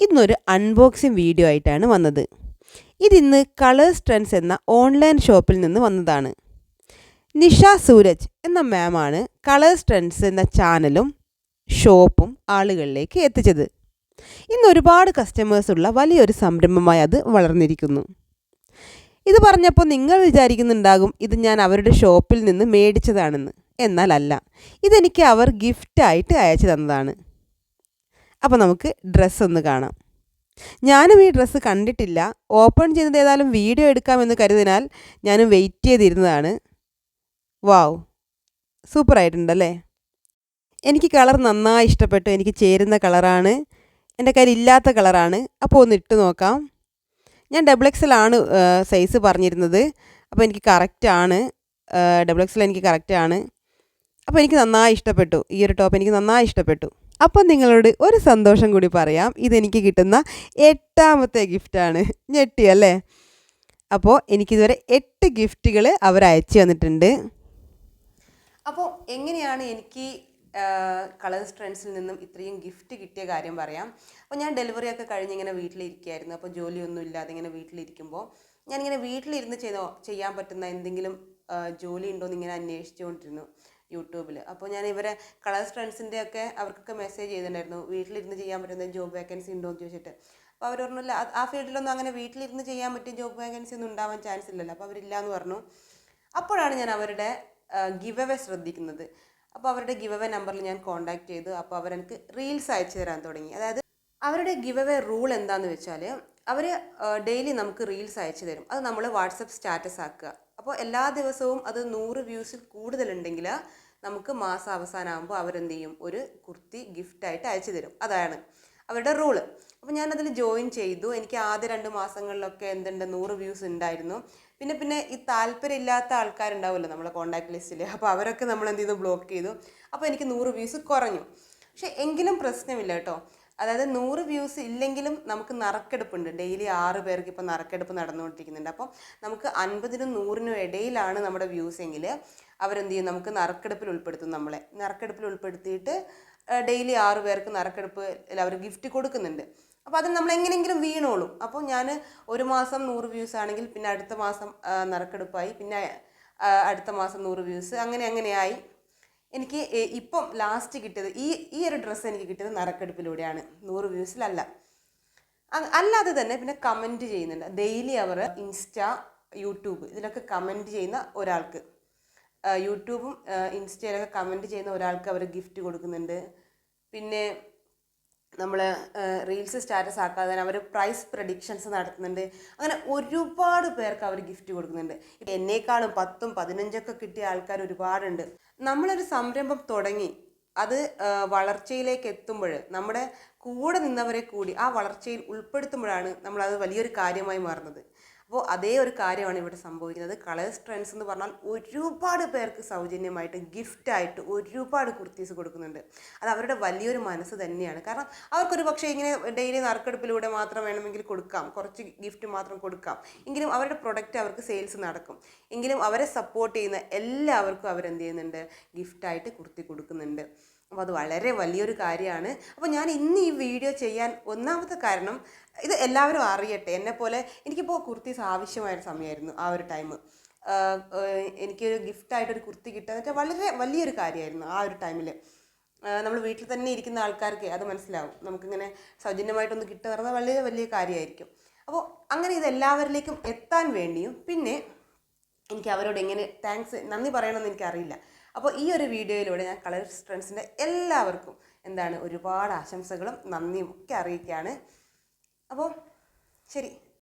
ഇന്നൊരു unboxing video ആയിട്ടാണ് വന്നത്. ഇതിന്ന് കളേഴ്സ് ട്രെൻഡ്സ് എന്ന ഓൺലൈൻ ഷോപ്പിൽ നിന്ന് വന്നതാണ്. നിഷ സൂരജ് എന്ന മാമാണ് കളേഴ്സ് ട്രെൻഡ്സ് എന്ന ചാനലും ഷോപ്പും ആളുകളിലേക്ക് എത്തിച്ചത്. ഇന്ന് ഒരുപാട് കസ്റ്റമേഴ്സ് ഉള്ള വലിയൊരു സംരംഭമായി അത് വളർന്നിരിക്കുന്നു. ഇത് പറഞ്ഞപ്പോൾ നിങ്ങൾ വിചാരിക്കുന്നുണ്ടാകും ഇത് ഞാൻ അവരുടെ ഷോപ്പിൽ നിന്ന് മേടിച്ചതാണെന്ന്. എന്നാൽ അല്ല ഇതെനിക്ക് അവർ ഗിഫ്റ്റായിട്ട് അയച്ചു തന്നതാണ്. അപ്പോൾ നമുക്ക് ഡ്രസ്സ് ഒന്ന് കാണാം. ഞാനും ഈ ഡ്രസ്സ് കണ്ടിട്ടില്ല. ഓപ്പൺ ചെയ്യുന്നത് ഏതായാലും വീഡിയോ എടുക്കാമെന്ന് കരുതിനാൽ ഞാനും വെയിറ്റ് ചെയ്തിരുന്നതാണ്. വാവ് സൂപ്പർ സൂപ്പറായിട്ടുണ്ടല്ലേ എനിക്ക് കളർ നന്നായി ഇഷ്ടപ്പെട്ടു. എനിക്ക് ചേരുന്ന കളറാണ് എന്റെ കയ്യിൽ ഇല്ലാത്ത കളറാണ് അപ്പോൾ ഒന്ന് ഇട്ട് നോക്കാം. ഞാൻ ഡബിൾ എക്സലാണ് സൈസ് പറഞ്ഞിരുന്നത്. അപ്പോൾ എനിക്ക് കറക്റ്റാണ് ഡബിൾ എക്സൽ എനിക്ക് കറക്റ്റാണ് അപ്പോൾ എനിക്ക് നന്നായി ഇഷ്ടപ്പെട്ടു. ഈ ഒരു ടോപ്പ് എനിക്ക് നന്നായി ഇഷ്ടപ്പെട്ടു. അപ്പം നിങ്ങളോട് ഒരു സന്തോഷം കൂടി പറയാം. ഇതെനിക്ക് കിട്ടുന്ന എട്ടാമത്തെ ഗിഫ്റ്റാണ് ഞെട്ടിയല്ലേ അപ്പോൾ എനിക്കിതുവരെ എട്ട് ഗിഫ്റ്റുകൾ അവർ അയച്ചു തന്നിട്ടുണ്ട്. അപ്പോൾ എങ്ങനെയാണ് എനിക്ക് കളേഴ്സ് ട്രെൻഡ്സിൽ നിന്നും ഇത്രയും ഗിഫ്റ്റ് കിട്ടിയ കാര്യം പറയാം. അപ്പോൾ ഞാൻ ഡെലിവറി ഒക്കെ കഴിഞ്ഞ് ഇങ്ങനെ വീട്ടിലിരിക്കുകയായിരുന്നു അപ്പോൾ ജോലിയൊന്നും ഇല്ലാതെ ഇങ്ങനെ വീട്ടിലിരിക്കുമ്പോൾ ഞാനിങ്ങനെ വീട്ടിലിരുന്ന് ചെയ്തോ ചെയ്യാൻ പറ്റുന്ന എന്തെങ്കിലും ജോലി ഉണ്ടോ എന്ന് ഇങ്ങനെ അന്വേഷിച്ചുകൊണ്ടിരുന്നു. യൂട്യൂബിൽ അപ്പോൾ ഞാൻ ഇവരെ കളേഴ്സ് ഫ്രണ്ട്സിന്റെ ഒക്കെ അവർക്കൊക്കെ മെസ്സേജ് ചെയ്തിട്ടുണ്ടായിരുന്നു. വീട്ടിലിരുന്ന് ചെയ്യാൻ പറ്റുന്ന ജോബ് വേക്കൻസി ഉണ്ടോ എന്ന് ചോദിച്ചിട്ട്. അപ്പോൾ അവർ പറഞ്ഞില്ല ആ ഫീൽഡിലൊന്നും അങ്ങനെ വീട്ടിലിരുന്ന് ചെയ്യാൻ പറ്റിയ ജോബ് വേക്കൻസി ഒന്നും ഉണ്ടാവാൻ ചാൻസ് ഇല്ലല്ലോ. അപ്പോൾ അവരില്ല എന്ന് പറഞ്ഞു. അപ്പോഴാണ് ഞാൻ അവരുടെ ഗിവ് അവേ ശ്രദ്ധിക്കുന്നത്. അപ്പോൾ അവരുടെ ഗിവ് അവേ നമ്പറിൽ ഞാൻ കോൺടാക്ട് ചെയ്തു. അപ്പോൾ അവരെനിക്ക് റീൽസ് അയച്ചു തരാൻ തുടങ്ങി. അതായത് അവരുടെ ഗിവ് അവേ റൂൾ എന്താണെന്ന് വെച്ചാൽ അവർ ഡെയിലി നമുക്ക് റീൽസ് അയച്ചു തരും. അത് നമ്മൾ വാട്സപ്പ് സ്റ്റാറ്റസ് ആക്കുക. അപ്പോൾ എല്ലാ ദിവസവും അത് നൂറ് വ്യൂസിൽ കൂടുതലുണ്ടെങ്കിൽ നമുക്ക് മാസം അവസാനമാകുമ്പോൾ അവരെന്ത് ചെയ്യും ഒരു കുർത്തി ഗിഫ്റ്റായിട്ട് അയച്ചു തരും. അതാണ് അവരുടെ റൂൾ അപ്പോൾ ഞാനതിൽ ജോയിൻ ചെയ്തു. എനിക്ക് ആദ്യ രണ്ട് മാസങ്ങളിലൊക്കെ എന്തുണ്ട്? നൂറ് വ്യൂസ് ഉണ്ടായിരുന്നു. പിന്നെ പിന്നെ ഈ താല്പര്യമില്ലാത്ത ആൾക്കാരുണ്ടാവുമല്ലോ നമ്മളെ കോൺടാക്ട് ലിസ്റ്റിൽ അപ്പോൾ അവരൊക്കെ നമ്മൾ എന്ത് ചെയ്തു. ബ്ലോക്ക് ചെയ്തു അപ്പോൾ എനിക്ക് നൂറ് വ്യൂസ് കുറഞ്ഞു. പക്ഷേ എങ്കിലും പ്രശ്നമില്ല കേട്ടോ. അതായത് നൂറ് വ്യൂസ് ഇല്ലെങ്കിലും നമുക്ക് നറുക്കെടുപ്പുണ്ട്. ഡെയിലി ആറ് പേർക്ക് ഇപ്പോൾ നറുക്കെടുപ്പ് നടന്നുകൊണ്ടിരിക്കുന്നുണ്ട്. അപ്പം നമുക്ക് അൻപതിനും നൂറിനും ഇടയിലാണ് നമ്മുടെ വ്യൂസ് എങ്കിൽ അവരെന്ത് ചെയ്യും? നമുക്ക് നറുക്കെടുപ്പിൽ ഉൾപ്പെടുത്തും നമ്മളെ. നറുക്കെടുപ്പിൽ ഉൾപ്പെടുത്തിയിട്ട് ഡെയിലി ആറ് പേർക്ക് നറുക്കെടുപ്പ് അവർ ഗിഫ്റ്റ് കൊടുക്കുന്നുണ്ട്. അപ്പോൾ അത് നമ്മൾ എങ്ങനെയെങ്കിലും വീണോളും. അപ്പോൾ ഞാൻ ഒരു മാസം നൂറ് വ്യൂസ് ആണെങ്കിൽ പിന്നെ അടുത്ത മാസം നറുക്കെടുപ്പായി. പിന്നെ അടുത്ത മാസം നൂറ് വ്യൂസ് അങ്ങനെ അങ്ങനെയായി എനിക്ക് ഇപ്പം ലാസ്റ്റ് കിട്ടിയത് ഈ ഈ ഒരു ഡ്രസ്സ് എനിക്ക് കിട്ടിയത് നറക്കെടുപ്പിലൂടെയാണ്. നൂറ് വ്യൂസിലല്ല. അല്ലാതെ തന്നെ പിന്നെ കമന്റ് ചെയ്യുന്നുണ്ട്. ഡെയിലി അവർ ഇൻസ്റ്റ യൂട്യൂബ് ഇതിലൊക്കെ കമന്റ് ചെയ്യുന്ന ഒരാൾക്ക്. യൂട്യൂബും ഇൻസ്റ്റയിലൊക്കെ കമന്റ് ചെയ്യുന്ന ഒരാൾക്ക് അവർ ഗിഫ്റ്റ് കൊടുക്കുന്നുണ്ട്. പിന്നെ നമ്മൾ റീൽസ് സ്റ്റാറ്റസ് ആക്കാതെ തന്നെ അവർ പ്രൈസ് പ്രഡിക്ഷൻസ് നടത്തുന്നുണ്ട്. അങ്ങനെ ഒരുപാട് പേർക്ക് അവർ ഗിഫ്റ്റ് കൊടുക്കുന്നുണ്ട്. ഇപ്പം എന്നേക്കാളും പത്തും പതിനഞ്ചൊക്കെ കിട്ടിയ ആൾക്കാർ ഒരുപാടുണ്ട്. നമ്മളൊരു സംരംഭം തുടങ്ങി അത് വളർച്ചയിലേക്ക് എത്തുമ്പോൾ നമ്മുടെ കൂടെ നിന്നവരെ കൂടി ആ വളർച്ചയിൽ ഉൾപ്പെടുത്തുമ്പോഴാണ് നമ്മളത് വലിയൊരു കാര്യമായി മാറുന്നത്. അപ്പോൾ അതേ ഒരു കാര്യമാണ് ഇവിടെ സംഭവിക്കുന്നത്. കളേഴ്സ് ട്രെൻഡ്സ് എന്ന് പറഞ്ഞാൽ ഒരുപാട് പേർക്ക് സൗജന്യമായിട്ട് ഗിഫ്റ്റായിട്ട് ഒരുപാട് കുർത്തീസ് കൊടുക്കുന്നുണ്ട്. അത് അവരുടെ വലിയൊരു മനസ്സ് തന്നെയാണ്. കാരണം അവർക്കൊരു പക്ഷേ ഇങ്ങനെ ഡെയിലി നറുക്കെടുപ്പിലൂടെ മാത്രം വേണമെങ്കിൽ കൊടുക്കാം. കുറച്ച് ഗിഫ്റ്റ് മാത്രം കൊടുക്കാം. എങ്കിലും അവരുടെ പ്രൊഡക്റ്റ് അവർക്ക് സെയിൽസ് നടക്കും. എങ്കിലും അവരെ സപ്പോർട്ട് ചെയ്യുന്ന എല്ലാവർക്കും അവരെന്ത് ചെയ്യുന്നുണ്ട്? ഗിഫ്റ്റായിട്ട് കുർത്തി കൊടുക്കുന്നുണ്ട്. അപ്പോൾ അത് വളരെ വലിയൊരു കാര്യമാണ്. അപ്പോൾ ഞാൻ ഇന്ന് ഈ വീഡിയോ ചെയ്യാൻ ഒന്നാമത്തെ കാരണം ഇത് എല്ലാവരും അറിയട്ടെ എന്നെപ്പോലെ പോലെ എനിക്കിപ്പോൾ കുർത്തീസ് ആവശ്യമായ സമയമായിരുന്നു ആ ഒരു ടൈം എനിക്കൊരു ഗിഫ്റ്റായിട്ടൊരു കുർത്തി കിട്ടുക എന്ന് വെച്ചാൽ വളരെ വലിയൊരു കാര്യമായിരുന്നു ആ ഒരു ടൈമിൽ നമ്മൾ വീട്ടിൽ തന്നെ ഇരിക്കുന്ന ആൾക്കാർക്ക് അത് മനസ്സിലാവും. നമുക്കിങ്ങനെ സൗജന്യമായിട്ടൊന്ന് കിട്ടുക പറഞ്ഞാൽ വളരെ വലിയ കാര്യമായിരിക്കും. അപ്പോൾ അങ്ങനെ ഇത് എല്ലാവരിലേക്കും എത്താൻ വേണ്ടിയും പിന്നെ എനിക്ക് അവരോട് എങ്ങനെ താങ്ക്സ് നന്ദി പറയണമെന്ന് എനിക്കറിയില്ല. അപ്പോൾ ഈ ഒരു വീഡിയോയിലൂടെ ഞാൻ കളർ സ്ട്രെൻസിന്റെ എല്ലാവർക്കും എന്താണ് ഒരുപാട് ആശംസകളും നന്ദിയും ഒക്കെ അറിയിക്കുകയാണ്. അപ്പോൾ ശരി.